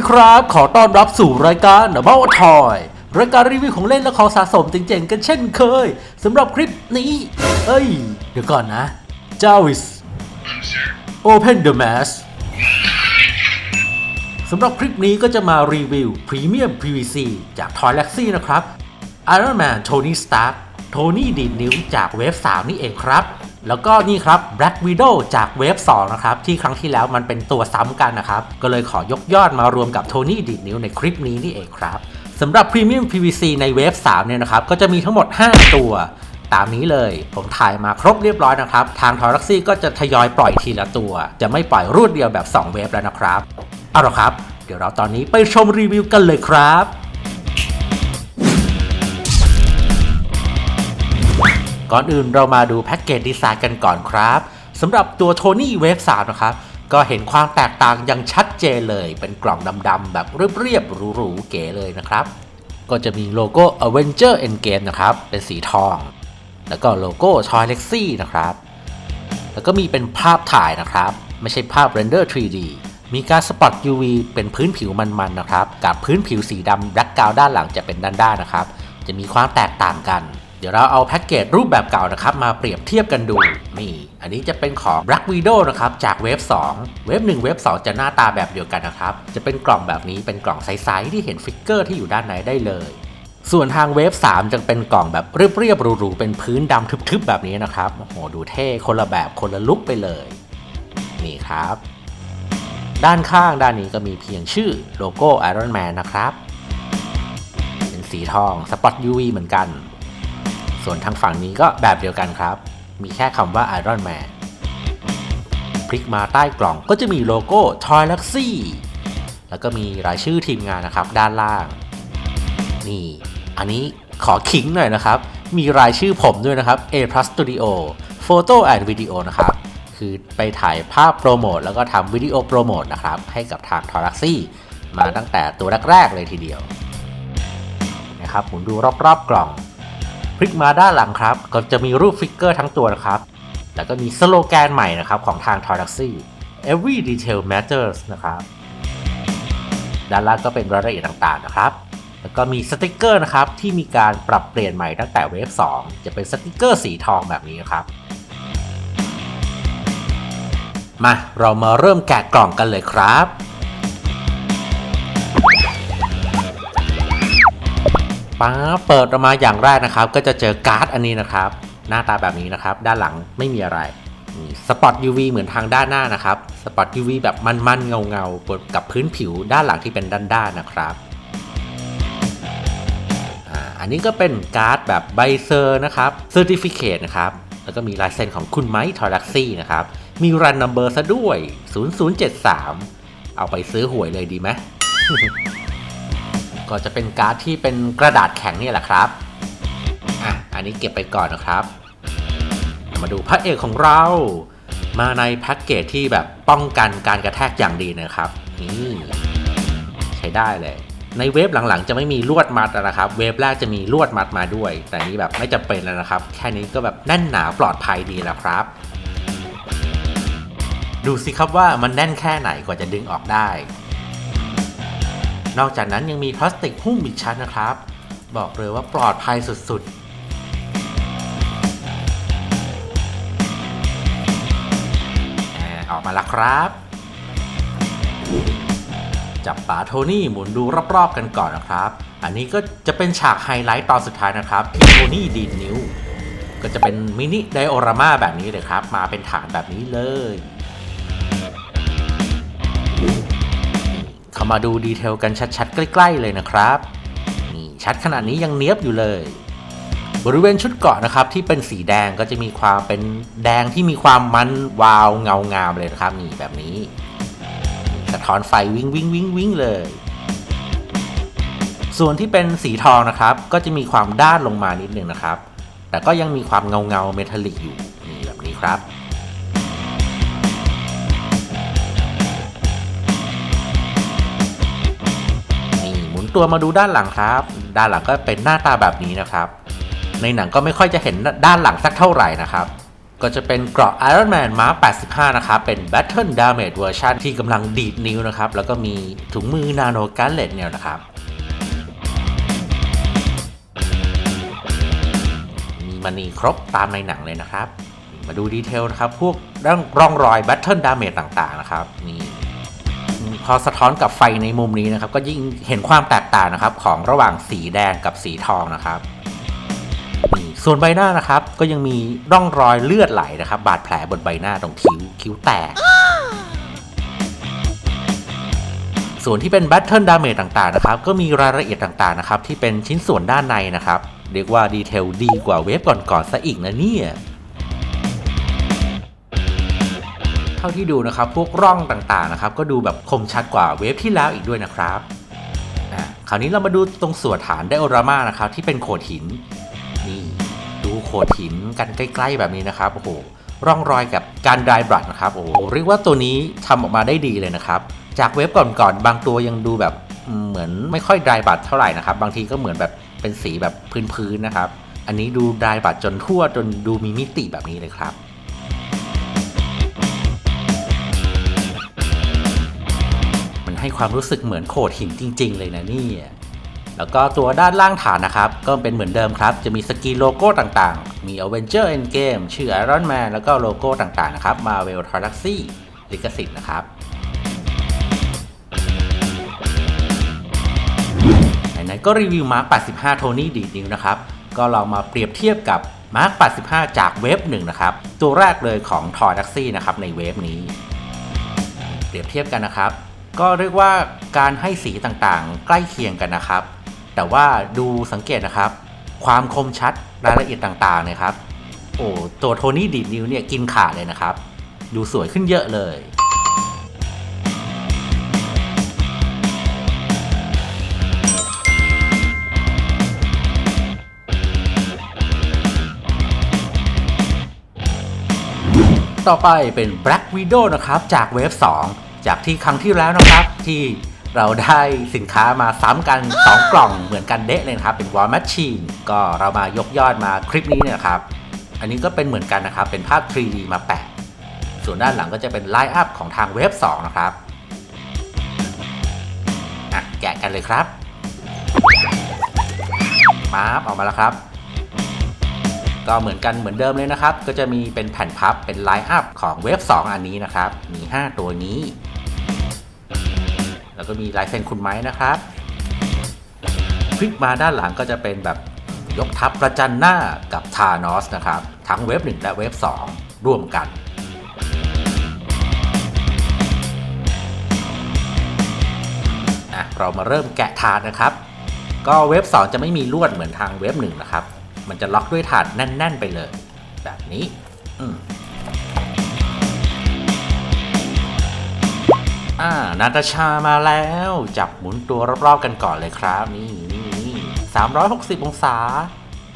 ดีครับ ขอต้อนรับสู่รายการ About Toy รายการรีวิวของเล่นและของสะสมเจ๋งๆกันเช่นเคยสำหรับคลิปนี้ เอ้ย เดี๋ยวก่อนนะ j a w i s Open the Mask สำหรับคลิปนี้ก็จะมารีวิว Premium PVC จาก Toy Galaxy นะครับ Iron Man Tony Stark โทนี่ดีดนิ้วจากเวฟ3นี่เองครับ แล้วก็นี่ครับ Black Widow จากเวฟ2นะครับ ที่ครั้งที่แล้วมันเป็นตัวซ้ำกันนะครับ ก็เลยขอยกยอดมารวมกับโทนี่ดีดนิ้วในคลิปนี้นี่เองครับสำหรับ Premium PVC ในเวฟ3เนี่ยนะครับ ก็จะมีทั้งหมด 5 ตัวตามนี้เลยผมถ่ายมาครบเรียบร้อยนะครับ ทางทอรักซี่ก็จะทยอยปล่อยทีละตัว จะไม่ปล่อยรวดเดียวแบบ 2 เวฟแล้วนะครับ เอาละครับ เดี๋ยวเราตอนนี้ไปชมรีวิวกันเลยครับ ก่อนอื่นเรามาดูแพ็กเกจดีไซน์กันก่อนครับสำหรับตัวโทนี่เวฟ3นะครับ ก็เห็นความแตกต่างอย่างชัดเจนเลย เป็นกล่องดำๆแบบเรียบๆหรูๆเก๋เลยนะครับ ก็จะมีโลโก้ Avenger Endgame นะครับ เป็นสีทอง แล้วก็โลโก้ Toy Lexi นะครับ แล้วก็มีเป็นภาพถ่ายนะครับ ไม่ใช่ภาพเรนเดอร์ 3D มีการสปอต UV เป็นพื้นผิวมันๆนะครับ กับพื้นผิวสีดำแบล็กกราวด้านหลังจะเป็นด้านๆนะครับ จะมีความแตกต่างกัน เดี๋ยวเราเอาแพ็กเกจรูปแบบเก่านะครับมาเปรียบเทียบกันดูนี่อันนี้จะเป็นของ Black Widow นะครับจากเวฟ2 เวฟ1เวฟ2 จะหน้าตาแบบเดียวกันนะครับ จะเป็นกล่องแบบนี้เป็นกล่องใสๆที่เห็นฟิกเกอร์ที่อยู่ด้านในได้เลย ส่วนทางเวฟ3จะเป็นกล่องแบบเรียบๆรูๆเป็นพื้นดำทึบๆแบบนี้นะครับโอ้โหดูเท่คนละแบบคนละลุกไปเลย นี่ครับ ด้านข้างด้านนี้ก็มีเพียงชื่อโลโก้ Iron Man นะครับ เป็นสีทองสปอต UV เหมือนกัน ส่วนทางฝั่งนี้ก็แบบเดียวกันครับ มีแค่คำว่า Iron Man พลิกมาใต้กล่องก็จะมีโลโก้ Toy l u x y แล้วก็มีรายชื่อทีมงานนะครับด้านล่าง นี่ อันนี้ขอขิงหน่อยนะครับ มีรายชื่อผมด้วยนะครับ A Plus Studio Photo and Video นะครับ คือไปถ่ายภาพโปรโมทแล้วก็ทำวิดีโอโปรโมทนะครับ ให้กับทางทอรักซี่มาตั้งแต่ตัวแรก ๆ เลยทีเดียว นะครับหมุนดูรอบ ๆ กล่อง พลิกมาด้านหลังครับ ก็จะมีรูปฟิกเกอร์ทั้งตัวนะครับ แล้วก็มีสโลแกนใหม่นะครับของทางทอรักซี่ every detail matters นะครับด้านล่างก็เป็นรายละเอียดต่างๆนะครับ แล้วก็มีสติกเกอร์นะครับที่มีการปรับเปลี่ยนใหม่ตั้งแต่เวฟ2 จะเป็นสติกเกอร์สีทองแบบนี้นะครับ มาเรามาเริ่มแกะกล่องกันเลยครับ ป๊าเปิดออกมาอย่างแรกนะครับ ก็จะเจอการ์ดอันนี้นะครับ หน้าตาแบบนี้นะครับ ด้านหลังไม่มีอะไรสปอต UV เหมือนทางด้านหน้านะครับ สปอต UV แบบมันๆเงาๆบนกับพื้นผิวด้านหลังที่เป็นด้านๆนะครับอันนี้ก็เป็นการ์ดแบบใบเซอร์นะครับเซอร์ติฟิเคตนะครับ แล้วก็มีลายเซ็นของคุณไมค์ทอรักซี่นะครับ มีรันนัมเบอร์ซะด้วย 0073 เอาไปซื้อหวยเลยดีไหม ก็จะเป็นการ์ดที่เป็นกระดาษแข็งนี่แหละครับ อะ อันนี้เก็บไปก่อนนะครับ มาดูพระเอกของเรา มาในแพ็กเกจที่แบบป้องกันการกระแทกอย่างดีนะครับนี่ใช้ได้เลย ในเวฟหลังๆ จะไม่มีลวดมัดแล้วนะครับ เวฟแรกจะมีลวดมัดมาด้วย แต่นี้แบบไม่จำเป็นแล้วนะครับ แค่นี้ก็แบบแน่นหนาปลอดภัยดีแล้วครับ ดูสิครับว่ามันแน่นแค่ไหนกว่าจะดึงออกได้ นอกจากนั้นยังมีพลาสติกหุ้มอีกชั้นนะครับ บอกเลยว่าปลอดภัยสุด ๆออกมาแล้วครับ จับป๋าโทนี่หมุนดูรอบๆกันก่อนนะครับ อันนี้ก็จะเป็นฉากไฮไลท์ตอนสุดท้ายนะครับที่โทนี่ดีดนิ้ว ก็จะเป็นมินิไดโอรามาแบบนี้เลยครับ มาเป็นฐานแบบนี้เลย มาดูดีเทลกันชัดๆ ใกล้ ๆ เลยนะครับ นี่ชัดขนาดนี้ยังเนี้ยบอยู่เลย บริเวณชุดเกาะนะครับที่เป็นสีแดงก็จะมีความเป็นแดงที่มีความมันวาวเงางามเลยนะครับนี่แบบนี้สะท้อนไฟวิ่งวิ่งวิ่งวิ่งเลย ส่วนที่เป็นสีทองนะครับ ก็จะมีความด้านลงมานิดนึงนะครับ แต่ก็ยังมีความเงาเงาเมทัลลิกอยู่นี่แบบนี้ครับ ตัวมาดูด้านหลังครับ ด้านหลังก็เป็นหน้าตาแบบนี้นะครับ ในหนังก็ไม่ค่อยจะเห็นด้านหลังสักเท่าไหร่นะครับ ก็จะเป็นเกราะ Iron Man Mark 85 นะครับ เป็น Battle Damage Version ที่กำลังดีดนิ้วนะครับ แล้วก็มีถุงมือ Nano g a n l e t เนี่ยนะครับมีมณีครบตามในหนังเลยนะครับ มาดูดีเทลนะครับ พวกร่องร่องรอย Battle Damage ต่างๆนะครับนี่ พอสะท้อนกับไฟในมุมนี้นะครับ ก็ยิ่งเห็นความแตกต่างนะครับ ของระหว่างสีแดงกับสีทองนะครับส่วนใบหน้านะครับ ก็ยังมีร่องรอยเลือดไหลนะครับ บาดแผลบนใบหน้าตรงคิ้วคิ้วแตกส่วนที่เป็น Battle Damage ต่างๆนะครับ ก็มีรายละเอียดต่างๆนะครับ ที่เป็นชิ้นส่วนด้านในนะครับ เรียกว่าดีเทลดีกว่าเวฟก่อนๆซะอีกนะเนี่ย เท่าที่ดูนะครับ พวกร่องต่างๆนะครับ ก็ดูแบบคมชัดกว่าเวฟที่แล้วอีกด้วยนะครับอะคราวนี้เรามาดูตรงส่วนฐานไดโอรามานะครับ ที่เป็นโขดหินนี่ดูโขดหินกันใกล้ ๆ แบบนี้นะครับโอ้โหร่องรอยกับการดรายบรัดนะครับโอ้โหเรียกว่าตัวนี้ทำออกมาได้ดีเลยนะครับ จากเว็บก่อนๆบางตัวยังดูแบบเหมือนไม่ค่อยดรายบัตเท่าไหร่นะครับ บางทีก็เหมือนแบบเป็นสีแบบพื้นๆนะครับ อันนี้ดูดรายบัตจนทั่วจนดูมีมิติแบบนี้เลยครับ ให้ความรู้สึกเหมือนโขดหินจริง ๆ เลยนะนี่ แล้วก็ตัวด้านล่างฐานนะครับ ก็เป็นเหมือนเดิมครับ จะมีสกีโลโก้ต่างๆ มี Avenger Endgame ชื่อ Iron Man แล้วก็โลโก้ต่างๆนะครับ Marvel Galaxy ลิขสิทธิ์นะครับไหนๆก็รีวิว Mark 85 โทนี่ดีดนิวนะครับ ก็ลองมาเปรียบเทียบกับ Mark 85 จากเวฟหนึ่งนะครับ ตัวแรกเลยของ t o y d a x y นะครับในเวฟนี้ เปรียบเทียบกันนะครับ ก็เรียกว่าการให้สีต่างๆ ใกล้เคียงกันนะครับ แต่ว่าดูสังเกตนะครับ ความคมชัดรายละเอียดต่างๆเนี่ยครับ โอ้ตัวโทนี่ดีดนิ้วเนี่ยกินขาดเลยนะครับ ดูสวยขึ้นเยอะเลยต่อไปเป็น Black Widow นะครับ จากเวฟ 2 จากที่ครั้งที่แล้วนะครับที่เราได้สินค้ามาซ้ำกัน 2 กล่องเหมือนกันเดะเลยนะครับ เป็น War Machine ก็เรามายกยอดมาคลิปนี้เนี่ยครับ อันนี้ก็เป็นเหมือนกันนะครับ เป็นภาพ 3D มาแปะ ส่วนด้านหลังก็จะเป็นไลน์อัพของทางเวฟ2นะครับอะแกะกันเลยครับมาบออกมาแล้วครับ ก็เหมือนกันเหมือนเดิมเลยนะครับ ก็จะมีเป็นแผ่นพับเป็นไลน์อัพของเว็บ2 อันนี้นะครับ มี 5 ตัวนี้ แล้วก็มีลายเซ็นคุณไม้นะครับคลิกมาด้านหลังก็จะเป็นแบบยกทัพประจันหน้ากับทานอสนะครับ ทั้งเว็บ 1 และเว็บ 2 ร่วมกันอะเรามาเริ่มแกะถาดนะครับ ก็เว็บ 2 จะไม่มีลวดเหมือนทางเว็บ 1 นะครับ มันจะล็อกด้วยถาดแน่น ๆ ไปเลย แบบนี้ อืม อ่านาตาชามาแล้ว จับหมุนตัวรอบๆกันก่อนเลยครับ นี่นี่นี่360องศา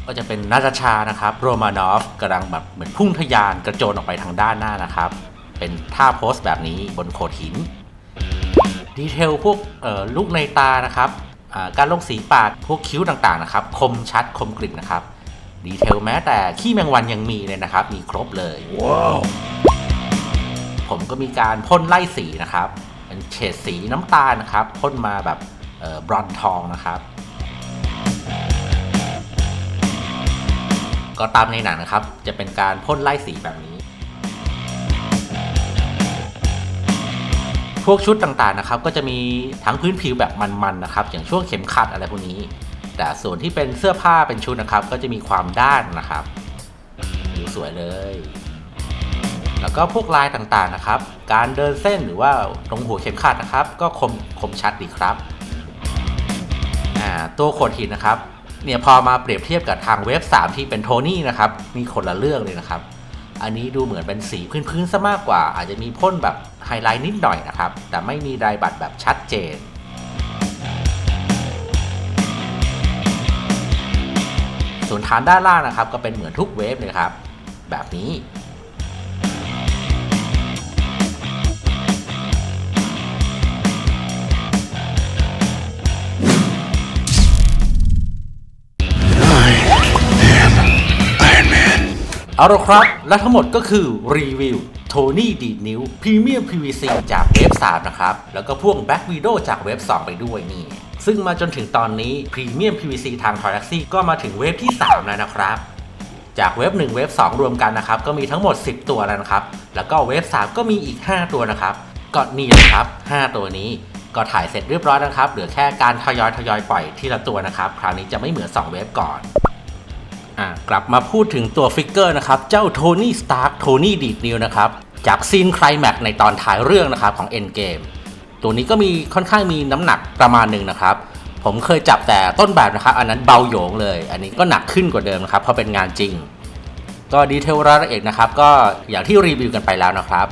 ก็จะเป็นนาตาชานะครับ โรมานอฟกำลังแบบเหมือนพุ่งทะยานกระโจนออกไปทางด้านหน้านะครับ เป็นท่าโพสแบบนี้บนโขดหิน ดีเทลพวกเอ่อลูกในตานะครับอ่าการลงสีปากพวกคิ้วต่างๆนะครับ คมชัดคมกริบนะครับ ดีเทลแม้แต่ขี้แมงวันยังมีเลยนะครับ มีครบเลยว้าวผมก็มีการพ่นไล่สีนะครับ เป็นเฉดสีน้ำตาลนะครับพ่นมาแบบบรอนทองนะครับ ก็ตามในหนังนะครับ จะเป็นการพ่นไล่สีแบบนี้ พวกชุดต่างๆนะครับ ก็จะมีทั้งพื้นผิวแบบมันๆนะครับ อย่างช่วงเข็มขัดอะไรพวกนี้ แต่ส่วนที่เป็นเสื้อผ้าเป็นชุดนะครับ ก็จะมีความด้านนะครับดูสวยเลย แล้วก็พวกลายต่างๆนะครับ การเดินเส้นหรือว่าตรงหัวเข็มขัดนะครับ ก็คมคมชัดดีครับตัวโขดหินนะครับเนี่ยพอมาเปรียบเทียบกับทางเว็บ 3 ที่เป็นโทนี่นะครับมีคนละเรื่องเลยนะครับ อันนี้ดูเหมือนเป็นสีพื้นๆซะมากกว่า อาจจะมีพ่นแบบไฮไลท์นิดหน่อยนะครับ แต่ไม่มีรายบัตรแบบชัดเจนส่วนฐานด้านล่างนะครับ ก็เป็นเหมือนทุกเวฟเลยครับ แบบนี้ เอาละครับ และทั้งหมดก็คือรีวิวโทนี่ดีดนิ้วพรีเมียม PVC จากเว็บ3นะครับ แล้วก็พ่วง Back Widow จากเว็บ 2 ไปด้วยนี่ซึ่งมาจนถึงตอนนี้พรีเมียม PVC ทาง t o y l a x y ก็มาถึงเว็บที่ 3 แล้วนะครับ จากเว็บ 1 เว็บ 2 รวมกันนะครับ ก็มีทั้งหมด 10 ตัวแล้วนะครับ แล้วก็เว็บ 3 ก็มีอีก 5 ตัวนะครับก็นี่แหละครับ 5 ตัวนี้ก็ถ่ายเสร็จเรียบร้อยแล้วนะครับ เหลือแค่การทยอยทยอยปล่อยทีละตัวนะครับ คราวนี้จะไม่เหมือน 2 เว็บก่อน กลับมาพูดถึงตัวฟิกเกอร์นะครับ เจ้าโทนี่สตาร์คโทนี่ดีดนิวนะครับ จากซีนไคลแม็กในตอนท้ายเรื่องนะครับของ Endgame ตัวนี้ก็มีค่อนข้างมีน้ำหนักประมาณหนึ่งนะครับ ผมเคยจับแต่ต้นแบบนะครับ อันนั้นเบาโยงเลย อันนี้ก็หนักขึ้นกว่าเดิมนะครับ เพราะเป็นงานจริง ก็ดีเทลรายละเอียดนะครับ ก็อย่างที่รีวิวกันไปแล้วนะครับ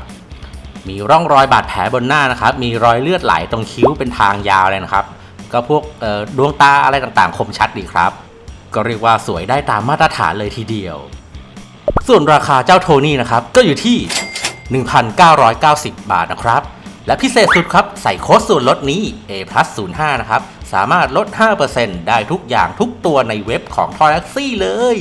มีร่องรอยบาดแผลบนหน้านะครับ มีรอยเลือดไหลตรงคิ้วเป็นทางยาวเลยนะครับ ก็พวกดวงตาอะไรต่างๆ คมชัดดีครับ ก็เรียกว่าสวยได้ตามมาตรฐานเลยทีเดียว ส่วนราคาเจ้าโทนี่นะครับก็อยู่ที่ 1,990 บาทนะครับ และพิเศษสุดครับใส่โค้ดส่วนลดนี้ A plus 05นะครับ สามารถลด 5%ได้ทุกอย่างทุกตัวในเว็บของ t o y l a x y เลย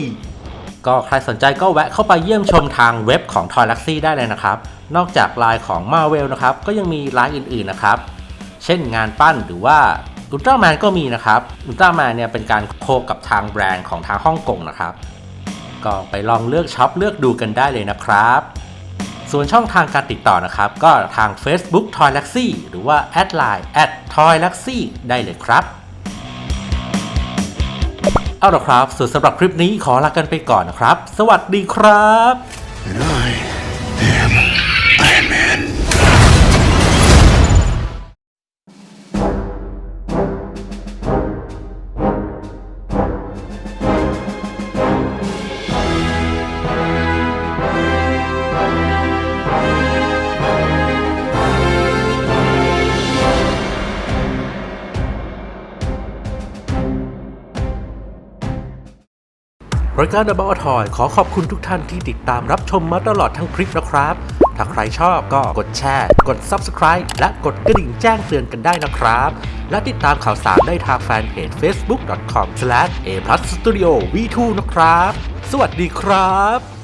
ก็ใครสนใจก็แวะเข้าไปเยี่ยมชมทางเว็บของ t o y l a x y ได้เลยนะครับ นอกจากลายของ Marvel นะครับก็ยังมีลายอื่นๆนะครับ เช่นงานปั้นหรือว่า อุลตร้าแมนก็มีนะครับอุลตร้าแมนเนี่ยเป็นการโคกับทางแบรนด์ของทางฮ่องกงนะครับ ก็ไปลองเลือกช็อปเลือกดูกันได้เลยนะครับ ส่วนช่องทางการติดต่อนะครับ ก็ทาง Facebook t o y l a x y หรือว่าแอดไลน์ at t o y l a x y ได้เลยครับเอาละครับส่วนสำหรับคลิปนี้ขอลากันไปก่อนนะครับ สวัสดีครับ รายการ The b o u t Toy ขอขอบคุณทุกท่านที่ติดตามรับชมมาตลอดทั้งคลิปนะครับ ถ้าใครชอบก็กดแชร์ กด Subscribe และกดกระดิ่งแจ้งเตือนกันได้นะครับ และติดตามข่าวสารได้ทางแฟนเพจ facebook.com/a+studio v2 นะครับ สวัสดีครับ